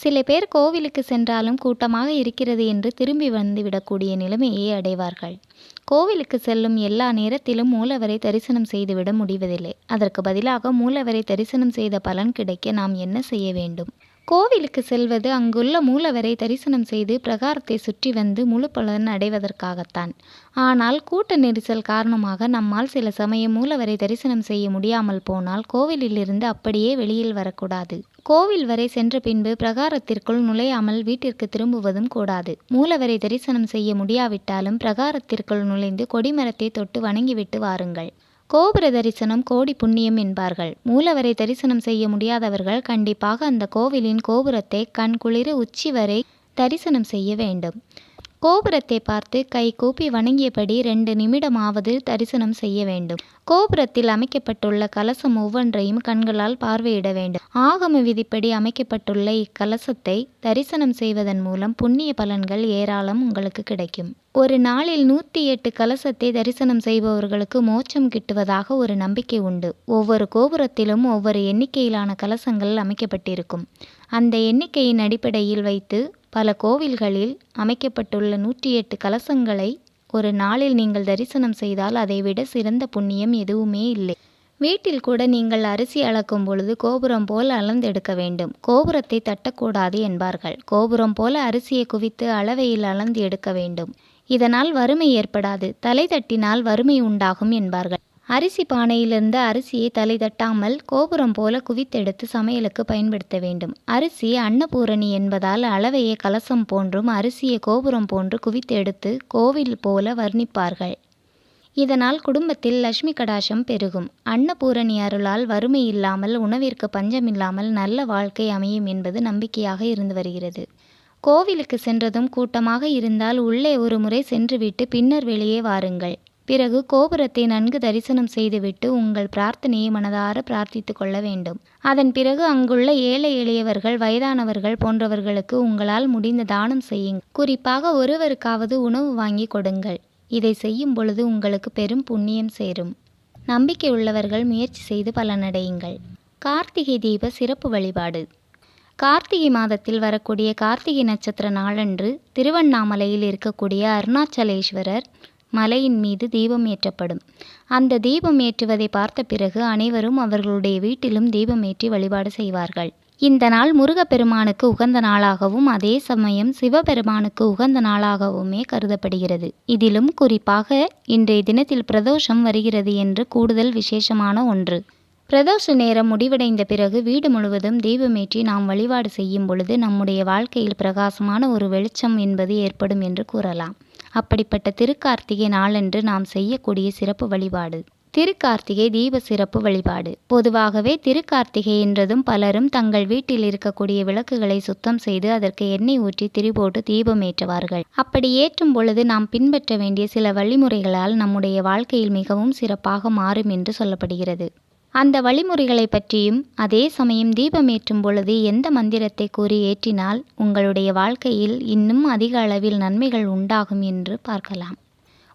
சில பேர் கோவிலுக்கு சென்றாலும் கூட்டமாக இருக்கிறது என்று திரும்பி வந்துவிடக்கூடிய நிலைமையை அடைவார்கள். கோவிலுக்கு செல்லும் எல்லா நேரத்திலும் மூலவரை தரிசனம் செய்துவிட முடிவதில்லை. அதற்கு பதிலாக மூலவரை தரிசனம் செய்த பலன் கிடைக்க நாம் என்ன செய்ய வேண்டும்? கோவிலுக்கு செல்வது அங்குள்ள மூலவரை தரிசனம் செய்து பிரகாரத்தை சுற்றி வந்து முழு பலன் அடைவதற்காகத்தான். ஆனால் கூட்ட நெரிசல் காரணமாக நம்மால் சில சமயம் மூலவரை தரிசனம் செய்ய முடியாமல் போனால் கோவிலிலிருந்து அப்படியே வெளியில் வரக்கூடாது. கோவில் வரை சென்ற பின்பு பிரகாரத்திற்குள் நுழையாமல் வீட்டிற்கு திரும்புவதும் கூடாது. மூலவரை தரிசனம் செய்ய முடியாவிட்டாலும் பிரகாரத்திற்குள் நுழைந்து கொடிமரத்தை தொட்டு வணங்கிவிட்டு வாருங்கள். கோபுர தரிசனம் கோடி புண்ணியம் என்பார்கள். மூலவரை தரிசனம் செய்ய முடியாதவர்கள் கண்டிப்பாக அந்த கோவிலின் கோபுரத்தை கண் குளிர உச்சி வரை தரிசனம் செய்ய வேண்டும். கோபுரத்தை பார்த்து கை கூப்பி வணங்கியபடி ரெண்டு நிமிடமாவது தரிசனம் செய்ய வேண்டும். கோபுரத்தில் அமைக்கப்பட்டுள்ள கலசம் ஒவ்வொன்றையும் கண்களால் பார்வையிட வேண்டும். ஆகம விதிப்படி அமைக்கப்பட்டுள்ள இக்கலசத்தை தரிசனம் செய்வதன் மூலம் புண்ணிய பலன்கள் ஏராளம் உங்களுக்கு கிடைக்கும். ஒரு நாளில் நூற்றி எட்டு கலசத்தை தரிசனம் செய்பவர்களுக்கு மோட்சம் கிட்டுவதாக ஒரு நம்பிக்கை உண்டு. ஒவ்வொரு கோபுரத்திலும் ஒவ்வொரு எண்ணிக்கையிலான கலசங்கள் அமைக்கப்பட்டிருக்கும். அந்த எண்ணிக்கையின் அடிப்படையில் வைத்து பல கோவில்களில் அமைக்கப்பட்டுள்ள நூற்றி எட்டு கலசங்களை ஒரு நாளில் நீங்கள் தரிசனம் செய்தால் அதைவிட சிறந்த புண்ணியம் எதுவுமே இல்லை. வீட்டில் கூட நீங்கள் அரிசி அளக்கும் பொழுது கோபுரம் போல் அளந்தெடுக்க வேண்டும். கோபுரத்தை தட்டக்கூடாது என்பார்கள். கோபுரம் போல அரிசியை குவித்து அளவையில் அளந்து எடுக்க வேண்டும். இதனால் வறுமை ஏற்படாது. தலை தட்டினால் வறுமை உண்டாகும் என்பார்கள். அரிசி பானையிலிருந்து அரிசியை தலை தட்டாமல் கோபுரம் போல குவித்தெடுத்து சமையலுக்கு பயன்படுத்த வேண்டும். அரிசி அன்னபூரணி என்பதால் அளவையை கலசம் போன்றும் அரிசியை கோபுரம் போன்று குவித்தெடுத்து கோவில் போல வர்ணிப்பார்கள். இதனால் குடும்பத்தில் லட்சுமி கடாசம் பெருகும். அன்னபூரணி அருளால் வறுமை இல்லாமல் உணவிற்கு பஞ்சமில்லாமல் நல்ல வாழ்க்கை அமையும் என்பது நம்பிக்கையாக இருந்து வருகிறது. கோவிலுக்கு சென்றதும் கூட்டமாக இருந்தால் உள்ளே ஒரு முறை சென்றுவிட்டு பின்னர் வெளியே வாருங்கள். பிறகு கோபுரத்தை நன்கு தரிசனம் செய்துவிட்டு உங்கள் பிரார்த்தனையை மனதார பிரார்த்தித்து கொள்ள வேண்டும். அதன் பிறகு அங்குள்ள ஏழை எளியவர்கள் வயதானவர்கள் போன்றவர்களுக்கு உங்களால் முடிந்த தானம் செய்யுங்கள். குறிப்பாக ஒருவருக்காவது உணவு வாங்கி கொடுங்கள். இதை செய்யும் பொழுது உங்களுக்கு பெரும் புண்ணியம் சேரும். நம்பிக்கை உள்ளவர்கள் முயற்சி செய்து பலனடையுங்கள். கார்த்திகை தீப சிறப்பு வழிபாடு. கார்த்திகை மாதத்தில் வரக்கூடிய கார்த்திகை நட்சத்திர நாளன்று திருவண்ணாமலையில் இருக்கக்கூடிய அருணாச்சலேஸ்வரர் மலையின் மீது தீபம் ஏற்றப்படும். அந்த தீபம் ஏற்றுவதை பார்த்த பிறகு அனைவரும் அவர்களுடைய வீட்டிலும் தீபம் ஏற்றி வழிபாடு செய்வார்கள். இந்த நாள் முருகப்பெருமானுக்கு உகந்த நாளாகவும் அதே சமயம் சிவபெருமானுக்கு உகந்த நாளாகவுமே கருதப்படுகிறது. இதிலும் குறிப்பாக இன்றைய தினத்தில் பிரதோஷம் வருகிறது என்று கூடுதல் விசேஷமான ஒன்று. பிரதோஷ நேரம் முடிவடைந்த பிறகு வீடு முழுவதும் தீபமேற்றி நாம் வழிபாடு செய்யும் பொழுது நம்முடைய வாழ்க்கையில் பிரகாசமான ஒரு வெளிச்சம் என்பது ஏற்படும் என்று கூறலாம். அப்படிப்பட்ட திருக்கார்த்திகை நாளன்று நாம் செய்யக்கூடிய சிறப்பு வழிபாடு. திருக்கார்த்திகை தீப சிறப்பு வழிபாடு. பொதுவாகவே திருக்கார்த்திகை என்றதும் பலரும் தங்கள் வீட்டில் இருக்கக்கூடிய விளக்குகளை சுத்தம் செய்து அதற்கு எண்ணெய் ஊற்றி திரிபோட்டு தீபம் ஏற்றுவார்கள். அப்படி ஏற்றும் பொழுது நாம் பின்பற்ற வேண்டிய சில வழிமுறைகளால் நம்முடைய வாழ்க்கையில் மிகவும் சிறப்பாக மாறும் என்று சொல்லப்படுகிறது. அந்த வழிமுறைகளை பற்றியும் அதே சமயம் தீபமேற்றும் பொழுது எந்த மந்திரத்தை கூறி ஏற்றினால் உங்களுடைய வாழ்க்கையில் இன்னும் அதிக அளவில் நன்மைகள் உண்டாகும் என்று பார்க்கலாம்.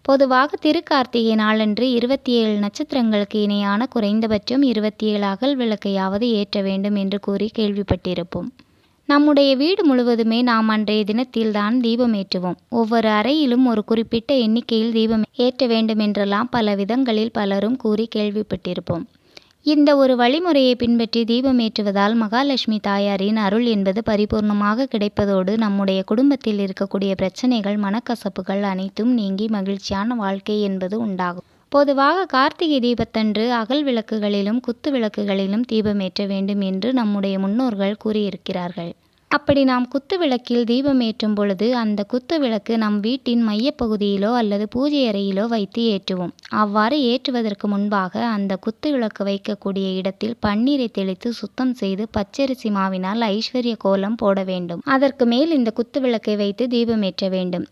பொதுவாக திருக்கார்த்திகை நாளன்று இருபத்தி ஏழு நட்சத்திரங்களுக்கு இணையான குறைந்தபட்சம் இருபத்தி ஏழு அகல் விளக்கையாவது ஏற்ற வேண்டும் என்று கூறி கேள்விப்பட்டிருப்போம். நம்முடைய வீடு முழுவதுமே நாம் அன்றைய தினத்தில் தான் தீபம் ஏற்றுவோம். ஒவ்வொரு அறையிலும் ஒரு குறிப்பிட்ட எண்ணிக்கையில் தீபம் ஏற்ற வேண்டும் என்றெல்லாம் பல விதங்களில் பலரும் கூறி கேள்விப்பட்டிருப்போம். இந்த ஒரு வழிமுறையை பின்பற்றி தீபம் ஏற்றுவதால் மகாலட்சுமி தாயாரின் அருள் என்பது பரிபூர்ணமாக கிடைப்பதோடு நம்முடைய குடும்பத்தில் இருக்கக்கூடிய பிரச்சனைகள் மனக்கசப்புகள் அனைத்தும் நீங்கி மகிழ்ச்சியான வாழ்க்கை என்பது உண்டாகும். பொதுவாக கார்த்திகை தீபத்தன்று அகல் விளக்குகளிலும் குத்து விளக்குகளிலும் தீபமேற்ற வேண்டும் என்று நம்முடைய முன்னோர்கள் கூறியிருக்கிறார்கள். அப்படி நாம் குத்து விளக்கில் தீபம் ஏற்றும் பொழுது அந்த குத்து விளக்கு நம் வீட்டின் மையப்பகுதியிலோ அல்லது பூஜை அறையிலோ வைத்து ஏற்றுவோம். அவ்வாறு ஏற்றுவதற்கு முன்பாக அந்த குத்து விளக்கு வைக்கக்கூடிய இடத்தில் பன்னீரை தெளித்து சுத்தம் செய்து பச்சரிசி மாவினால் ஐஸ்வர்ய கோலம் போட வேண்டும். அதற்கு மேல் இந்த குத்து விளக்கை வைத்து தீபம் ஏற்ற வேண்டும்.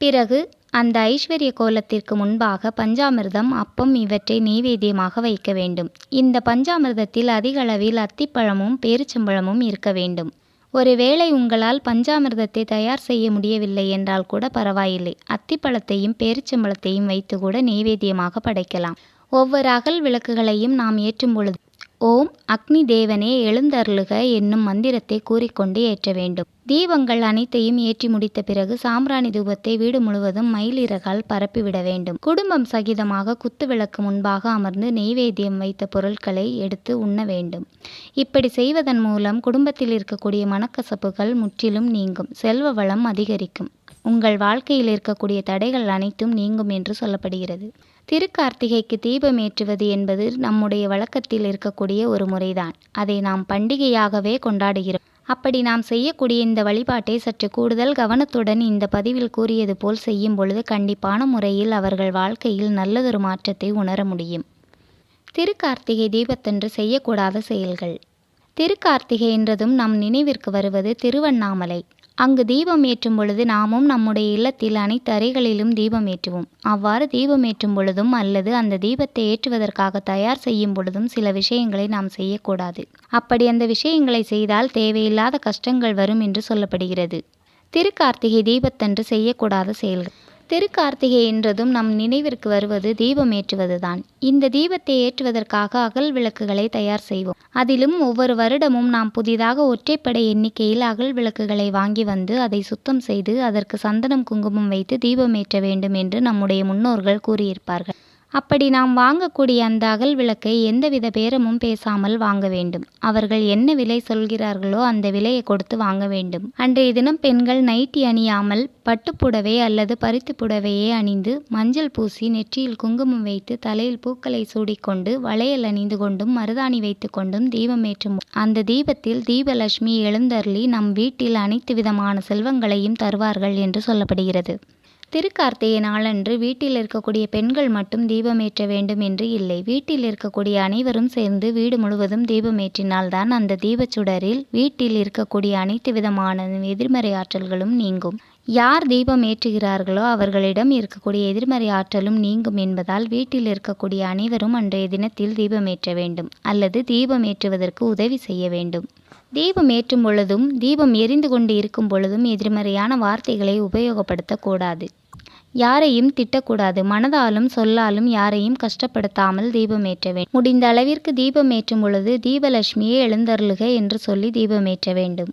பிறகு அந்த ஐஸ்வர்ய கோலத்திற்கு முன்பாக பஞ்சாமிர்தம் அப்பம் இவற்றை நெய்வேத்தியமாக வைக்க வேண்டும். இந்த பஞ்சாமிர்தத்தில் அதிக அளவில் அத்திப்பழமும் பேரிச்சம்பழமும் இருக்க வேண்டும். ஒருவேளை உங்களால் பஞ்சாமிர்தத்தை தயார் செய்ய முடியவில்லை என்றால் கூட பரவாயில்லை. அத்திப்பழத்தையும் பேரிச்சம்பழத்தையும் வைத்து கூட நெய்வேத்தியமாக படைக்கலாம். ஒவ்வொரு அகல் விளக்குகளையும் நாம் ஏற்றும் பொழுது ஓம் அக்னி தேவனே எழுந்தருளுக என்னும் மந்திரத்தை கூறிக்கொண்டு ஏற்ற வேண்டும். தீபங்கள் அனைத்தையும் ஏற்றி முடித்த பிறகு சாம்பிராணி தூபத்தை வீடு முழுவதும் மயிலிறகால் பரப்பிவிட வேண்டும். குடும்பம் சகிதமாக குத்துவிளக்கு முன்பாக அமர்ந்து நெய்வேத்தியம் வைத்த பொருட்களை எடுத்து உண்ண வேண்டும். இப்படி செய்வதன் மூலம் குடும்பத்தில் இருக்கக்கூடிய மனக்கசப்புகள் முற்றிலும் நீங்கும். செல்வ வளம் அதிகரிக்கும். உங்கள் வாழ்க்கையில் இருக்கக்கூடிய தடைகள் அனைத்தும் நீங்கும் என்று சொல்லப்படுகிறது. திருக்கார்த்திகைக்கு தீபம் ஏற்றுவது என்பது நம்முடைய வழக்கத்தில் இருக்கக்கூடிய ஒரு முறைதான். அதை நாம் பண்டிகையாகவே கொண்டாடுகிறோம். அப்படி நாம் செய்யக்கூடிய இந்த வழிபாட்டை சற்று கூடுதல் கவனத்துடன் இந்த பதிவில் கூறியது போல் செய்யும் பொழுது கண்டிப்பான முறையில் அவர்கள் வாழ்க்கையில் நல்லதொரு மாற்றத்தை உணர முடியும். திருக்கார்த்திகை தீபத்தன்று செய்யக்கூடாத செயல்கள். திருக்கார்த்திகை என்றதும் நம் நினைவிற்கு வருவது திருவண்ணாமலை. அங்கு தீபம் ஏற்றும் பொழுது நாமும் நம்முடைய இல்லத்தில் அனைத்து அறைகளிலும் தீபம் ஏற்றுவோம். அவ்வாறு தீபம் ஏற்றும் பொழுதும் அல்லது அந்த தீபத்தை ஏற்றுவதற்காக தயார் செய்யும் பொழுதும் சில விஷயங்களை நாம் செய்யக்கூடாது. அப்படி அந்த விஷயங்களை செய்தால் தேவையில்லாத கஷ்டங்கள் வரும் என்று சொல்லப்படுகிறது. திருக்கார்த்திகை தீபத்தன்று செய்யக்கூடாத செயல்கள். திருக்கார்த்திகை என்றதும் நம் நினைவிற்கு வருவது தீபம் ஏற்றுவதுதான். இந்த தீபத்தை ஏற்றுவதற்காக அகல் விளக்குகளை தயார் செய்வோம். அதிலும் ஒவ்வொரு வருடமும் நாம் புதிதாக ஒற்றைப்படை எண்ணிக்கையில் அகல் விளக்குகளை வாங்கி வந்து அதை சுத்தம் செய்து அதற்கு சந்தனம் குங்குமம் வைத்து தீபம் ஏற்ற வேண்டும் என்று நம்முடைய முன்னோர்கள் கூறியிருப்பார்கள். அப்படி நாம் வாங்கக்கூடிய அந்த அகல் விளக்கை எந்தவித பேரமும் பேசாமல் வாங்க வேண்டும். அவர்கள் என்ன விலை சொல்கிறார்களோ அந்த விலையை கொடுத்து வாங்க வேண்டும். அன்றைய தினம் பெண்கள் நைட்டி அணியாமல் பட்டுப்புடவை அல்லது பருத்தி புடவையே அணிந்து மஞ்சள் பூசி நெற்றியில் குங்குமம் வைத்து தலையில் பூக்களை சூடிக்கொண்டு வளையல் அணிந்து கொண்டும் மருதாணி வைத்து கொண்டும் தீபம் ஏற்றும். அந்த தீபத்தில் தீபலட்சுமி எழுந்தருளி நம் வீட்டில் அனைத்து விதமான செல்வங்களையும் தருவார்கள் என்று சொல்லப்படுகிறது. திருக்கார்த்திகை நாளன்று வீட்டில் இருக்கக்கூடிய பெண்கள் மட்டும் தீபமேற்ற வேண்டும் என்று இல்லை. வீட்டில் இருக்கக்கூடிய அனைவரும் சேர்ந்து வீடு முழுவதும் தீபமேற்றினால்தான் அந்த தீபச்சுடரில் வீட்டில் இருக்கக்கூடிய அனைத்து விதமான எதிர்மறை ஆற்றல்களும் நீங்கும். யார் தீபம் ஏற்றுகிறார்களோ அவர்களிடம் இருக்கக்கூடிய எதிர்மறை ஆற்றலும் நீங்கும் என்பதால் வீட்டில் இருக்கக்கூடிய அனைவரும் அன்றைய தினத்தில் தீபமேற்ற வேண்டும் அல்லது தீபம் ஏற்றுவதற்கு உதவி செய்ய வேண்டும். தீபம் ஏற்றும் பொழுதும் தீபம் எரிந்து கொண்டு இருக்கும் பொழுதும் எதிர்மறையான வார்த்தைகளை உபயோகப்படுத்தக்கூடாது. யாரையும் திட்டக்கூடாது. மனதாலும் சொல்லாலும் யாரையும் கஷ்டப்படுத்தாமல் தீபமேற்ற வேண்டும். முடிந்த அளவிற்கு தீபமேற்றும் பொழுது தீபலட்சுமியே எழுந்தருளுக என்று சொல்லி தீபமேற்ற வேண்டும்.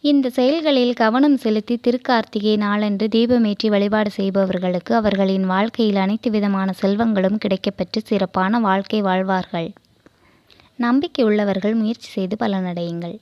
இந்த செயல்களில் கவனம் செலுத்தி திருக்கார்த்திகை நாளன்று தீபமேற்றி வழிபாடு செய்பவர்களுக்கு அவர்களின் வாழ்க்கையில் அனைத்து விதமான செல்வங்களும் கிடைக்கப்பெற்று சிறப்பான வாழ்க்கை வாழ்வார்கள். நம்பிக்கை உள்ளவர்கள் முயற்சி செய்து பலனடையுங்கள்.